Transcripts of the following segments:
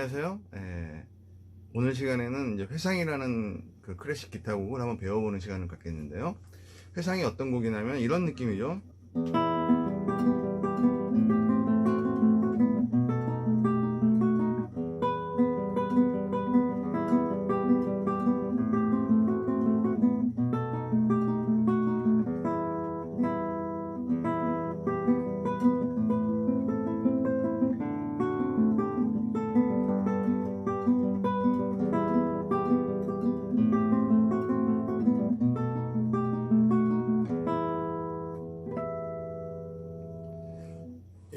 안녕하세요. 예, 오늘 시간에는 이제 회상이라는 그 클래식 기타 곡을 한번 배워보는 시간을 갖겠는데요. 회상이 어떤 곡이냐면 이런 느낌이죠.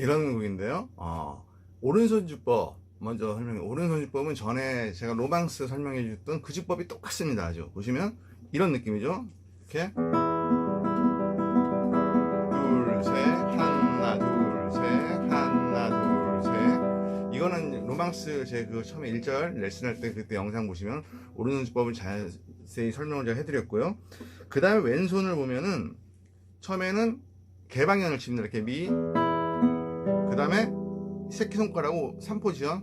이런 곡인데요. 어, 오른손 주법 먼저 설명해. 오른손 주법은 전에 제가 로망스 설명해 줬던 그 주법이 똑같습니다. 아주 보시면 이런 느낌이죠. 이렇게 둘, 셋, 하나, 둘, 셋, 하나, 둘, 셋. 이거는 로망스 제 그 처음에 1절 레슨할 때 그때 영상 보시면 오른손 주법을 자세히 설명을 제가 해드렸고요. 그 다음에 왼손을 보면은 처음에는 개방현을 칩니다. 이렇게 미, 그 다음에 새끼손가락으로 3포지션.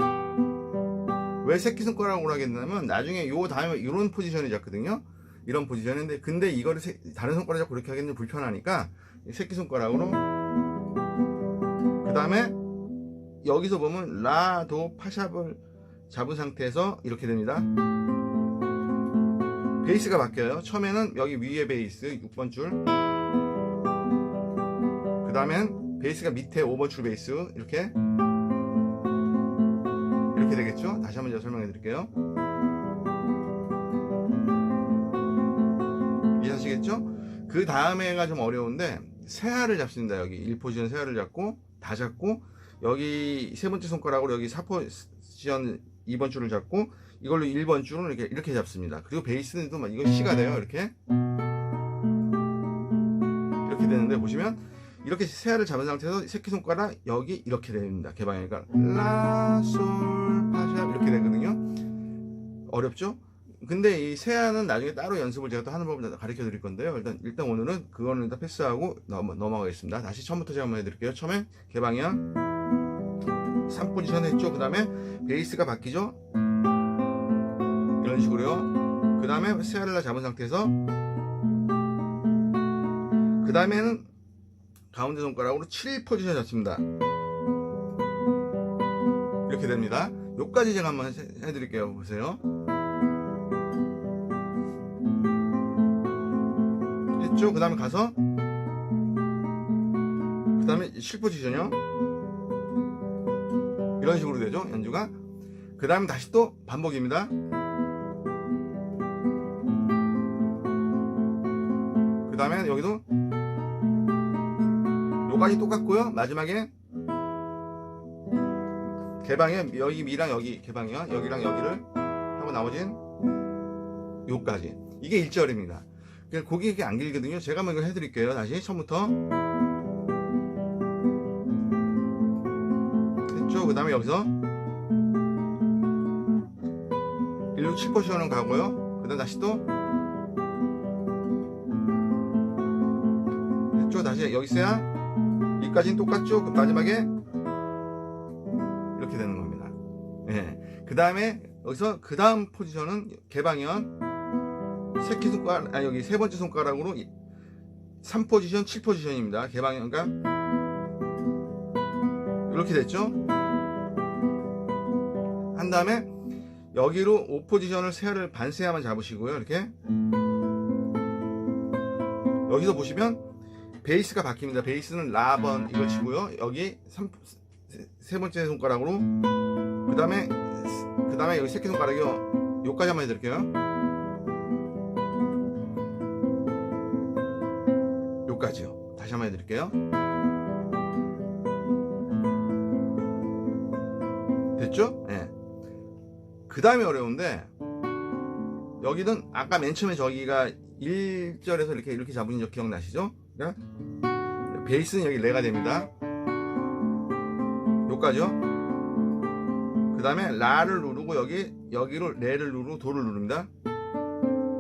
왜 새끼손가락으로 하겠냐면 나중에 요 다음에 이런 포지션이 잡거든요. 이런 포지션인데 근데 이거를 세- 다른 손가락 잡고 이렇게 하기는 불편하니까 이 새끼손가락으로 그 다음에 여기서 보면 라, 도, 파샵을 잡은 상태에서 이렇게 됩니다. 베이스가 바뀌어요. 처음에는 여기 위에 베이스 6번 줄그 다음엔 베이스가 밑에 5번 줄 베이스 이렇게 이렇게 되겠죠? 다시 한번 제가 설명해 드릴게요. 이해하시겠죠? 그 다음에가 좀 어려운데 세알을 잡습니다. 여기 1포지션 세알을 잡고 다 잡고 여기 세 번째 손가락으로 여기 4포지션 2번 줄을 잡고 이걸로 1번 줄은 이렇게 이렇게 잡습니다. 그리고 베이스는 또막 이거 C가 돼요. 이렇게 이렇게 되는데 보시면 이렇게 세알을 잡은 상태에서 새끼손가락 여기 이렇게 됩니다. 개방이니까 라, 솔, 파샵 이렇게 되거든요. 어렵죠? 근데 이 세알은 나중에 따로 연습을 제가 또 하는 법을 가르쳐 드릴 건데요. 일단 일단 오늘은 그거는 일단 패스하고 넘어, 넘어가겠습니다. 다시 처음부터 제가 한번 해드릴게요. 처음에 개방이야 3포지션 했죠. 그 다음에 베이스가 바뀌죠. 이런 식으로요. 그 다음에 세알을 잡은 상태에서 그 다음에는 가운데 손가락으로 7 포지션 잡습니다. 이렇게 됩니다. 요까지 제가 한번 해- 해드릴게요. 보세요. 했죠? 그 다음에 가서 그 다음에 7 포지션이요. 이런 식으로 되죠. 연주가. 그 다음에 다시 또 반복입니다. 그 다음에 여기도 요까지 똑같고요. 마지막에 개방에 여기 미랑 여기 개방이요. 여기랑 여기를 하고 나머지는 요까지. 이게 1절입니다. 곡이 이렇게 안 길거든요. 제가 한번 이걸 해드릴게요. 다시 처음부터 했죠. 그 다음에 여기서 1로 7포션은 가고요. 그 다음 다시 또 했죠. 다시 여기 있어야 여기까지는 똑같죠? 그 마지막에 이렇게 되는 겁니다. 예. 그 다음에 여기서 그 다음 포지션은 개방현 새끼 손가락, 아 여기 세 번째 손가락으로 3포지션, 7포지션입니다. 개방현, 그러니까 이렇게 됐죠? 한 다음에 여기로 5포지션을 세알을 반세야만 잡으시고요. 이렇게 여기서 보시면 베이스가 바뀝니다. 베이스는 라번 이걸 치고요. 여기 3, 세 번째 손가락으로 그 다음에 그 다음에 여기 새끼 손가락이요. 요까지 한번 해드릴게요. 요까지요. 다시 한번 해드릴게요. 됐죠? 예. 그 다음에 어려운데 여기는 아까 맨 처음에 저기가 1절에서 이렇게 이렇게 잡은 적 기억나시죠? 그러니까 베이스는 여기 레가 됩니다. 요까지요. 그 다음에 라를 누르고 여기 여기로 레를 누르고 도를 누릅니다.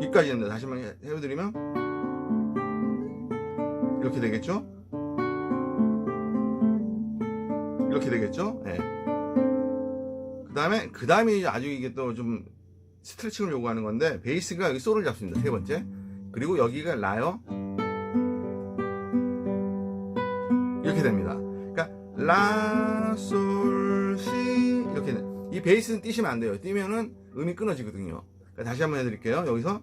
여기까지 됩니다. 다시 한번 해- 해드리면 이렇게 되겠죠? 이렇게 되겠죠? 예. 그 다음에 그 다음에 아주 이게 또 좀 스트레칭을 요구하는 건데 베이스가 여기 솔을 잡습니다 세 번째 그리고 여기가 라요 이렇게 됩니다. 그러니까 라 솔 시 이렇게 돼. 이 베이스는 띄시면 안 돼요. 띄면은 음이 끊어지거든요. 그러니까 다시 한번 해드릴게요. 여기서.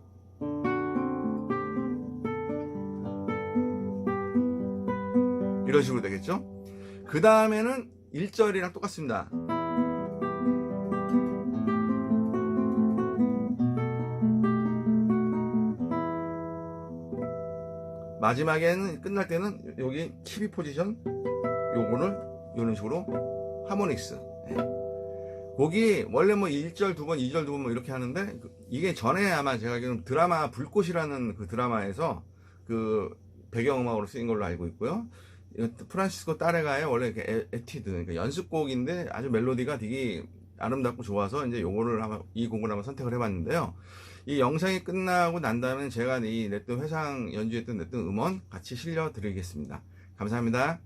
이런 식으로 되겠죠? 그 다음에는 1절이랑 똑같습니다 마지막에는 끝날 때는 여기 키비 포지션 요거를 이런 식으로 하모닉스 예. 곡이 원래 뭐 1절 두 번, 2절 두번 뭐 이렇게 하는데 그- 이게 전에 아마 제가 알기로는 드라마 불꽃이라는 그 드라마에서 그 배경음악으로 쓰인 걸로 알고 있고요. 프란시스코 따레가의 원래 그 에, 에티드 그러니까 연습곡인데 아주 멜로디가 되게 아름답고 좋아서 이제 요거를 한번 이 곡을 한번 선택을 해봤는데요. 이 영상이 끝나고 난 다음에 제가 이 냈던 회상 연주했던 냈던 음원 같이 실려 드리겠습니다. 감사합니다.